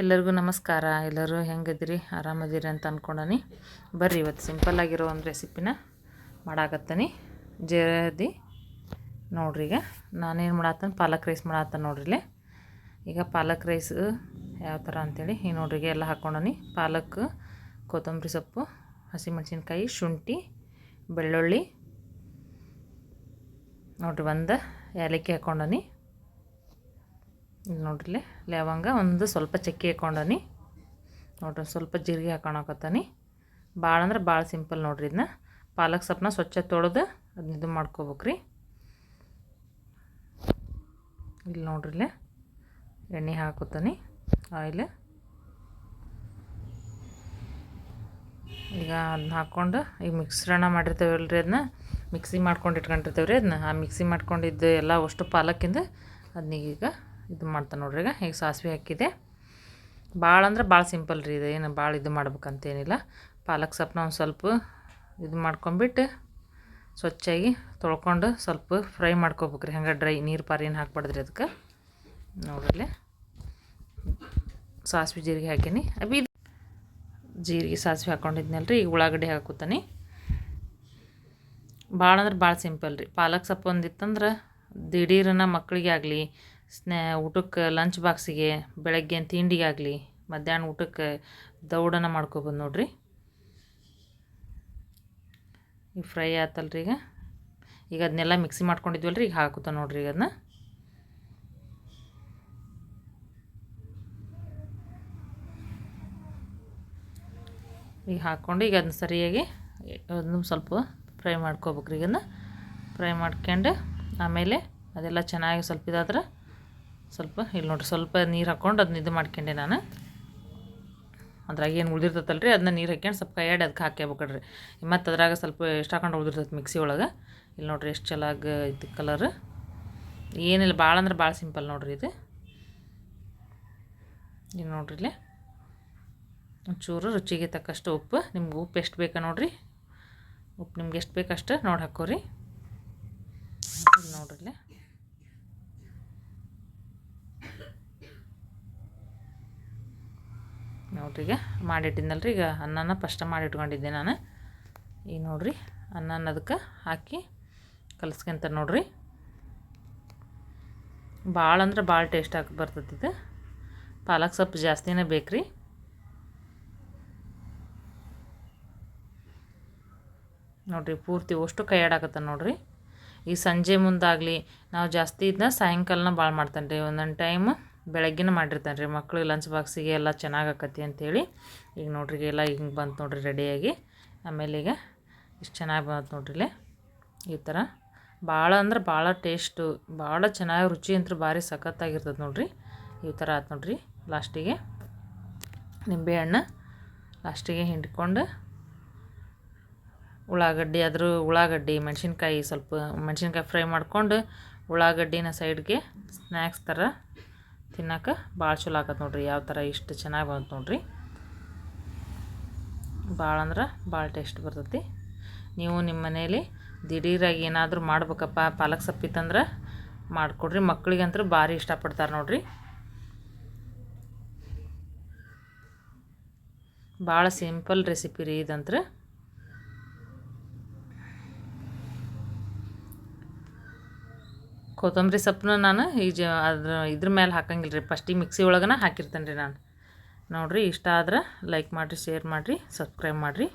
ಎಲ್ಲರಿಗೂ ನಮಸ್ಕಾರ. ಎಲ್ಲರೂ ಹೆಂಗದಿರಿ ಆರಾಮದಿರಿ ಅಂತ ಅಂದ್ಕೊಂಡನಿ ಬರ್ರಿ, ಇವತ್ತು ಸಿಂಪಲ್ ಆಗಿರೋ ಒಂದು ರೆಸಿಪಿನ ಮಾಡಾಕತ್ತೀನಿ. ಜರದಿ ನೋಡ್ರಿ ಈಗ. ನಾನೇನು ಮಾಡತ್ತೇನೆ ಪಾಲಕ್ ರೈಸ್ ಮಾಡತ್ತೇನೆ ನೋಡ್ರಿ ಇಲ್ಲೇ. ಈಗ ಪಾಲಕ್ ರೈಸ್ ಯಾವ ಥರ ಅಂತೇಳಿ ಈ ನೋಡ್ರಿ ಈಗ ಎಲ್ಲ ಹಾಕ್ಕೊಂಡನಿ ಪಾಲಕ್, ಕೊತ್ತಂಬರಿ ಸೊಪ್ಪು, ಹಸಿಮೆಣಸಿನ್ಕಾಯಿ, ಶುಂಠಿ, ಬೆಳ್ಳುಳ್ಳಿ. ನೋಡ್ರಿ, ಒಂದು ಏಲಕ್ಕಿ ಹಾಕೊಂಡನಿ. ಇಲ್ಲಿ ನೋಡ್ರಿ ಲವಂಗ ಒಂದು ಸ್ವಲ್ಪ ಚಕ್ಕೆ ಹಾಕೊಂಡನಿ. ನೋಡ್ರಿ, ಸ್ವಲ್ಪ ಜೀರಿಗೆ ಹಾಕೊಳಕತ್ತಾನಿ ಭಾಳ ಅಂದ್ರೆ ಭಾಳ ಸಿಂಪಲ್ ನೋಡ್ರಿ ಇದನ್ನ ಪಾಲಕ್ ಸೊಪ್ಪನ್ನ ಸ್ವಚ್ಛ ತೊಳೆದು ಅದನ್ನ ಇದು ಮಾಡ್ಕೋಬೇಕ್ರಿ. ಇಲ್ಲಿ ನೋಡ್ರಿ ಎಣ್ಣೆ ಹಾಕೋತಾನೆ, ಆಯಿಲ್. ಈಗ ಅದನ್ನ ಹಾಕ್ಕೊಂಡು ಈಗ ಮಿಕ್ಸ್ರಣ ಮಾಡಿರ್ತೇವಲ್ರಿ ಅದನ್ನ ಮಿಕ್ಸಿ ಮಾಡ್ಕೊಂಡು ಇಟ್ಕೊಂಡಿರ್ತೇವೆ ರೀ ಅದನ್ನ ಆ ಮಿಕ್ಸಿ ಮಾಡ್ಕೊಂಡಿದ್ದು ಎಲ್ಲ ಅಷ್ಟು ಪಾಲಕ್ಕಿಂದ ಅದನ್ನ ಈಗ ಇದು ಮಾಡ್ತಾನೆ ನೋಡ್ರಿ ಈಗ. ಈಗ ಸಾಸಿವೆ ಹಾಕಿದೆ. ಭಾಳ ಅಂದ್ರೆ ಭಾಳ ಸಿಂಪಲ್ ರೀ ಇದು. ಏನು ಭಾಳ ಇದು ಮಾಡ್ಬೇಕಂತೇನಿಲ್ಲ. ಪಾಲಕ್ ಸೊಪ್ಪನ್ನ ಒಂದು ಸ್ವಲ್ಪ ಇದು ಮಾಡ್ಕೊಂಬಿಟ್ಟು ಸ್ವಚ್ಛಾಗಿ ತೊಳ್ಕೊಂಡು ಸ್ವಲ್ಪ ಫ್ರೈ ಮಾಡ್ಕೋಬೇಕ್ರಿ. ಹಂಗೆ ಡ್ರೈ ನೀರು ಪಾರಿ ಏನು ಹಾಕ್ಬಾರ್ದ್ರಿ ಅದಕ್ಕೆ. ನೋಡ್ರಲ್ಲಿ. ಸಾಸಿವೆ ಜೀರಿಗೆ ಹಾಕೀನಿ. ಅಬಿ ಜೀರಿಗೆ ಸಾಸಿವೆ ಹಾಕ್ಕೊಂಡಿದ್ನಲ್ಲ ರೀ ಈಗ ಉಳ್ಳಾಗಡ್ಡಿ ಹಾಕೋತಾನೆ ಭಾಳ ಅಂದ್ರೆ ಭಾಳ ಸಿಂಪಲ್ ರೀ. ಪಾಲಕ್ ಸೊಪ್ಪು ಒಂದಿತ್ತಂದ್ರೆ ದಿಢೀರನ ಮಕ್ಕಳಿಗೆ ಆಗಲಿ ಸ್ನ್ಯಾ ಊಟಕ್ಕೆ ಲಂಚ್ ಬಾಕ್ಸಿಗೆ ಬೆಳಗ್ಗೆ ತಿಂಡಿಗೆ ಆಗಲಿ ಮಧ್ಯಾಹ್ನ ಊಟಕ್ಕೆ ದೌಡನ ಮಾಡ್ಕೋಬೋದು ನೋಡ್ರಿ. ಈಗ ಫ್ರೈ ಆತಲ್ರಿ ಈಗ. ಈಗ ಅದನ್ನೆಲ್ಲ ಮಿಕ್ಸಿ ಮಾಡ್ಕೊಂಡಿದ್ವಲ್ಲ ರೀ ಈಗ ಹಾಕುತ್ತ ನೋಡ್ರಿ ಈಗ ಅದನ್ನ ಈಗ ಹಾಕ್ಕೊಂಡು ಈಗ ಅದನ್ನ ಸರಿಯಾಗಿ ಅದನ್ನು ಸ್ವಲ್ಪ ಫ್ರೈ ಮಾಡ್ಕೋಬೇಕ್ರಿ ಇದನ್ನು. ಫ್ರೈ ಮಾಡ್ಕೊಂಡು ಆಮೇಲೆ ಅದೆಲ್ಲ ಚೆನ್ನಾಗಿ ಸ್ವಲ್ಪ ಇದಾದ್ರೆ ಸ್ವಲ್ಪ ಇಲ್ಲಿ ನೋಡಿರಿ ಸ್ವಲ್ಪ ನೀರು ಹಾಕ್ಕೊಂಡು ಅದನ್ನ ಇದು ಮಾಡ್ಕೊಂಡೆ ನಾನು. ಅದ್ರಾಗ ಏನು ಉಳಿದಿರ್ತೈತಲ್ಲ ರೀ ಅದನ್ನ ನೀರು ಹಾಕ್ಯಂಡು ಸ್ವಲ್ಪ ಕೈಯಾಡಿ ಅದಕ್ಕೆ ಹಾಕ್ಯಬೇಕಡ್ರಿ. ಮತ್ತು ಅದ್ರಾಗ ಸ್ವಲ್ಪ ಎಷ್ಟು ಹಾಕೊಂಡು ಉಳಿದಿರ್ತೈತೆ ಮಿಕ್ಸಿ ಒಳಗೆ. ಇಲ್ಲಿ ನೋಡ್ರಿ ಎಷ್ಟು ಚೆನ್ನಾಗಿ ಇದು ಕಲರ್ ಏನಿಲ್ಲ ಭಾಳ ಅಂದ್ರೆ ಭಾಳ ಸಿಂಪಲ್ ನೋಡಿರಿ ಇದು. ಇಲ್ಲಿ ನೋಡ್ರಿ ಇಲ್ಲಿ. ಒಂಚೂರು ರುಚಿಗೆ ತಕ್ಕಷ್ಟು ಉಪ್ಪು. ನಿಮ್ಗೆ ಉಪ್ಪು ಎಷ್ಟು ಬೇಕಾ ನೋಡಿರಿ. ಉಪ್ಪು ನಿಮ್ಗೆ ಎಷ್ಟು ಬೇಕಷ್ಟು ನೋಡಿ ಹಾಕೋರಿ ನೋಡ್ರಿ ನೋಡ್ರಿ ಈಗ ಮಾಡಿಟ್ಟಿದ್ನಲ್ರಿ, ಈಗ ಅನ್ನನ ಫಸ್ಟ್ ಮಾಡಿಟ್ಕೊಂಡಿದ್ದೆ ನಾನು. ಈಗ ನೋಡ್ರಿ, ಅನ್ನನ ಅದಕ್ಕೆ ಹಾಕಿ ಕಲಸ್ಕೊಂತ ನೋಡ್ರಿ. ಭಾಳ ಅಂದ್ರೆ ಭಾಳ ಟೇಸ್ಟ್ ಆಗಿ ಬರ್ತೈತಿ ಇದು. ಪಾಲಕ್ ಸೊಪ್ಪು ಜಾಸ್ತಿನೇ ಬೇಕ್ರಿ. ನೋಡ್ರಿ, ಪೂರ್ತಿ ಅಷ್ಟು ಕೈ ಆಡಾಕತ್ತ ನೋಡ್ರಿ. ಈ ಸಂಜೆ ಮುಂದಾಗಲಿ ನಾವು ಜಾಸ್ತಿ ಇದನ್ನ ಸಾಯಂಕಾಲನ ಭಾಳ ಮಾಡ್ತಾನೆ ರೀ ಒಂದೊಂದು ಟೈಮ್ ಬೆಳಗ್ಗಿನ ಮಾಡಿರ್ತಾನೆ ರೀ ಮಕ್ಳಿಗೆ ಲಂಚ್ ಬಾಕ್ಸಿಗೆ ಎಲ್ಲ ಚೆನ್ನಾಗಿ ಆಕತಿ ಅಂಥೇಳಿ ಈಗ ನೋಡ್ರಿ ಎಲ್ಲ ಹಿಂಗೆ ಬಂತು ನೋಡ್ರಿ ರೆಡಿಯಾಗಿ ಆಮೇಲೆ ಈಗ ಇಷ್ಟು ಚೆನ್ನಾಗಿ ಬಂತು ನೋಡ್ರಿ ಈ ಥರ ಭಾಳ ಅಂದ್ರೆ ಭಾಳ ಟೇಸ್ಟು ಭಾಳ ಚೆನ್ನಾಗಿ ರುಚಿ ಅಂತೂ ಭಾರಿ ಸಖತ್ತಾಗಿರ್ತದೆ ನೋಡ್ರಿ. ಈ ಥರ ಆಯ್ತು ನೋಡ್ರಿ. ಲಾಸ್ಟಿಗೆ ನಿಂಬೆಹಣ್ಣು ಲಾಸ್ಟಿಗೆ ಹಿಂಡ್ಕೊಂಡು ಉಳ್ಳಾಗಡ್ಡಿ ಅದ್ರ ಉಳ್ಳಾಗಡ್ಡಿ, ಮೆಣಸಿನ್ಕಾಯಿ ಸ್ವಲ್ಪ ಮೆಣಸಿನ್ಕಾಯಿ ಫ್ರೈ ಮಾಡ್ಕೊಂಡು ಉಳ್ಳಾಗಡ್ಡಿನ ಸೈಡ್ಗೆ ಸ್ನ್ಯಾಕ್ಸ್ ಥರ ತಿನ್ನೋಕೆ ಭಾಳ ಚಲೋ ಆಗತ್ತೆ ನೋಡ್ರಿ. ಯಾವ ಥರ ಇಷ್ಟು ಚೆನ್ನಾಗಿ ಬಂತು ನೋಡ್ರಿ. ಭಾಳ ಅಂದ್ರೆ ಭಾಳ ಟೇಸ್ಟ್ ಬರ್ತೈತಿ. ನೀವು ನಿಮ್ಮ ಮನೇಲಿ ದಿಢೀರಾಗಿ ಏನಾದರೂ ಮಾಡ್ಬೇಕಪ್ಪ, ಪಾಲಕ್ ಸೊಪ್ಪಿತ್ತಂದ್ರೆ ಮಾಡಿಕೊಡ್ರಿ. ಮಕ್ಕಳಿಗಂತರೂ ಭಾರಿ ಇಷ್ಟಪಡ್ತಾರೆ ನೋಡ್ರಿ. ಭಾಳ ಸಿಂಪಲ್ ರೆಸಿಪಿ ರೀ ಇದಂದ್ರೆ ಕೊತ್ತಂಬರಿ ಸೊಪ್ಪನ್ನ ನಾನು ಈಜ ಅದ್ರ ಇದ್ರ ಮೇಲೆ ಹಾಕಂಗಿಲ್ಲ ರೀ ಫಸ್ಟಿಗೆ ಮಿಕ್ಸಿ ಒಳಗನ ಹಾಕಿರ್ತೇನೆ ರೀ ನಾನು. ನೋಡಿರಿ ಇಷ್ಟ ಆದ್ರೆ ಲೈಕ್ ಮಾಡಿರಿ ಶೇರ್ ಮಾಡಿರಿ ಸಬ್ಸ್ಕ್ರೈಬ್ ಮಾಡಿರಿ.